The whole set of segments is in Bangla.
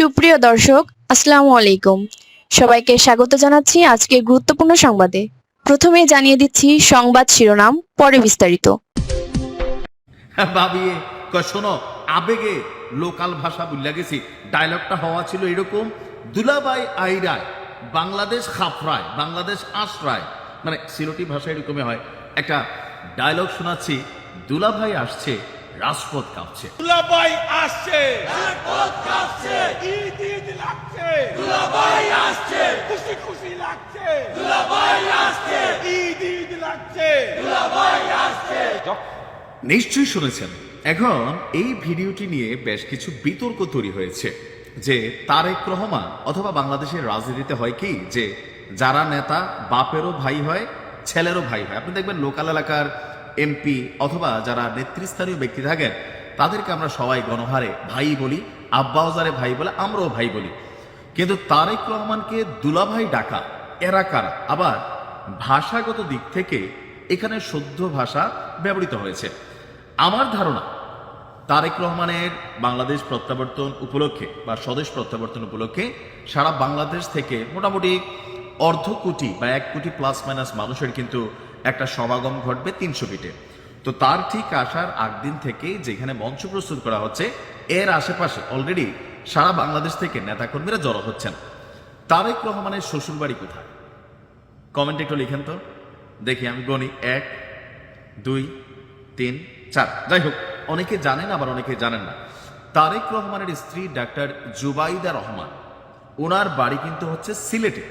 সুপ্রিয় দর্শক, আসসালামু আলাইকুম। সবাইকে স্বাগত জানাচ্ছি আজকে গুরুত্বপূর্ণ সংবাদে। প্রথমে জানিয়ে দিচ্ছি সংবাদ শিরোনাম, পরে বিস্তারিত। ভাবি কয় শোনো, আবেগে লোকাল ভাষা বুঝলা গেছি। ডায়লগটা হওয়া ছিল এরকম, দুলাবাই আইরায়, বাংলাদেশ খাফরায়, বাংলাদেশ আশ্রয়। মানে সিলোটি ভাষা এরকমই হয়। একটা ডায়লগ শোনাচ্ছি, দুলাভাই আসছে রাজপথ কাঁপছে। দুলাভাই আসছে। রাজপথ কাঁপছে। ঈদ ঈদ লাগছে। দুলাভাই আসছে। খুশি খুশি লাগছে। দুলাভাই আসছে। ঈদ ঈদ লাগছে। দুলাভাই আসছে। নিশ্চয়ই শুনেছেন এখন এই ভিডিওটি নিয়ে বেশ কিছু বিতর্ক তৈরি হয়েছে। যে তারেক রহমান অথবা বাংলাদেশের রাজনীতিতে হয় কি? যে যারা নেতা বাপেরও ভাই হয় ছেলেরও ভাই হয়। আপনি দেখবেন লোকাল এলাকার এমপি অথবা যারা নেতৃস্থানীয় ব্যক্তি থাকেন, তাদেরকে আমরা সবাই গণহারে ভাই বলি আব্বাওজারে ভাই বলে, আমরাও ভাই বলি। কিন্তু তারেক রহমানকে দুলাভাই ডাকা, এরা কারা? আবার ভাষাগত দিক থেকে এখানে শুদ্ধ ভাষা ব্যবহৃত হয়েছে। আমার ধারণা, তারেক রহমানের বাংলাদেশ প্রত্যাবর্তন উপলক্ষে বা স্বদেশ প্রত্যাবর্তন উপলক্ষে সারা বাংলাদেশ থেকে মোটামুটি অর্ধ কোটি বা এক কোটি প্লাস মাইনাস মানুষের কিন্তু একটা সমাগম ঘটবে তিনশো ফিটে। তো তার ঠিক আসার আগদিন থেকে যেখানে মঞ্চ প্রস্তুত করা হচ্ছে, এর আশেপাশে অলরেডি সারা বাংলাদেশ থেকে নেতাকর্মীরা জড়ো হচ্ছেন। তারেক রহমানের শ্বশুরবাড়ি কোথায়? কমেন্টে একটু লিখেন তো। দেখি, আমি গণি। এক, দুই, তিন, চার। যাই হোক, অনেকে জানেন, আবার অনেকে জানেন না। তারেক রহমানের স্ত্রী ডাক্তার জুবাইদা রহমান, ওনার বাড়ি কিন্তু হচ্ছে সিলেটে।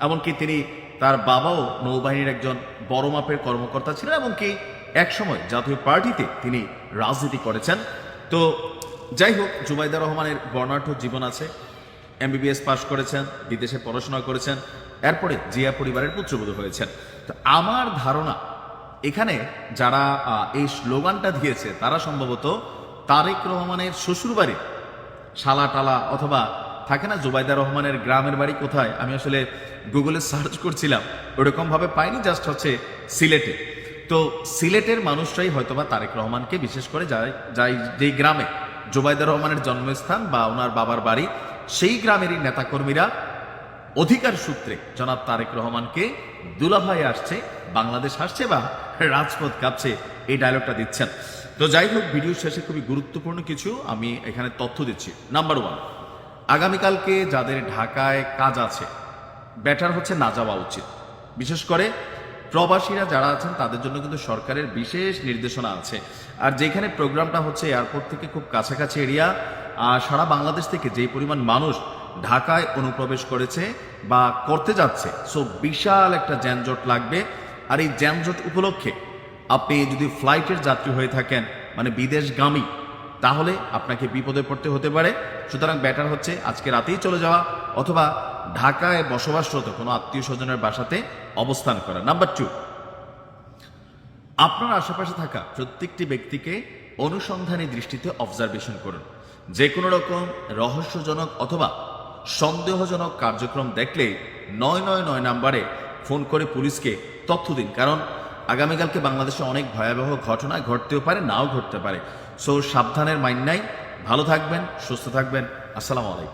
এমনকি তিনি তার বাবাও নৌবাহিনীর একজন বড় মাপের কর্মকর্তা ছিলেন এবং এমনকি একসময় জাতীয় পার্টিতে তিনি রাজনীতি করেছেন। তো যাই হোক, জুবাইদা রহমানের বর্ণাঢ্য জীবন আছে। এমবিবিএস পাশ করেছেন, বিদেশে পড়াশোনা করেছেন, এরপরে জিয়া পরিবারের পুত্রবধূ হয়েছেন। তো আমার ধারণা, এখানে যারা এই স্লোগানটা দিয়েছে, তারা সম্ভবত তারেক রহমানের শ্বশুরবাড়ি শালা টালা অথবা থাকে না জুবাইদা রহমানের গ্রামের বাড়ি কোথায়? আমি আসলে গুগলে সার্চ করছিলাম ওরকম ভাবে পাইনি জাস্ট হচ্ছে সিলেটে। তো সিলেটের মানুষরাই হয়তোবা তারেক রহমানকে বিশেষ করে যায় যাই যেই গ্রামে জুবাইদা রহমানের জন্মস্থান বা ওনার বাবার বাড়ি, সেই গ্রামেরই নেতাকর্মীরা অধিকার সূত্রে জনাব তারেক রহমানকে দুলাভাই আসছে, বাংলাদেশ আসছে বা রাজপথ কাঁপছে, এই ডায়লগটা দিচ্ছেন। তো যাই হোক ভিডিও শেষে খুবই গুরুত্বপূর্ণ কিছু, আমি এখানে তথ্য দিচ্ছি। নাম্বার ওয়ান আগামীকালকে যাদের ঢাকায় কাজ আছে, ব্যাটার হচ্ছে না যাওয়া উচিত। বিশেষ করে প্রবাসীরা যারা আছেন, তাদের জন্য কিন্তু সরকারের বিশেষ নির্দেশনা আছে। আর যেখানে প্রোগ্রামটা হচ্ছে এয়ারপোর্ট থেকে খুব কাছাকাছি এরিয়া, আর সারা বাংলাদেশ থেকে যেই পরিমাণ মানুষ ঢাকায় অনুপ্রবেশ করেছে বা করতে যাচ্ছে, সো বিশাল একটা যানজট লাগবে। আর এই যানজট উপলক্ষে আপনি যদি ফ্লাইটের যাত্রী হয়ে থাকেন মানে বিদেশগামী তাহলে আপনাকে বিপদে পড়তে হতে পারে। সুতরাং ব্যাটার হচ্ছে আজকে রাতেই চলে যাওয়া অথবা ঢাকায় বসবাসরত কোনো আত্মীয় স্বজনের বাসাতে অবস্থান করা। নাম্বার টু আপনার আশেপাশে থাকা প্রত্যেকটি ব্যক্তিকে অনুসন্ধানী দৃষ্টিতে অবজারভেশন করুন। যে কোনো রকম রহস্যজনক অথবা সন্দেহজনক কার্যক্রম দেখলে নয় নয় নয় নাম্বারে ফোন করে পুলিশকে তথ্য দিন। কারণ আগামীকালকে বাংলাদেশে অনেক ভয়াবহ ঘটনা ঘটতেও পারে, নাও ঘটতে পারে। সো সাবধানের মাইন নাই। ভালো থাকবেন, সুস্থ থাকবেন। আসসালামু আলাইকুম।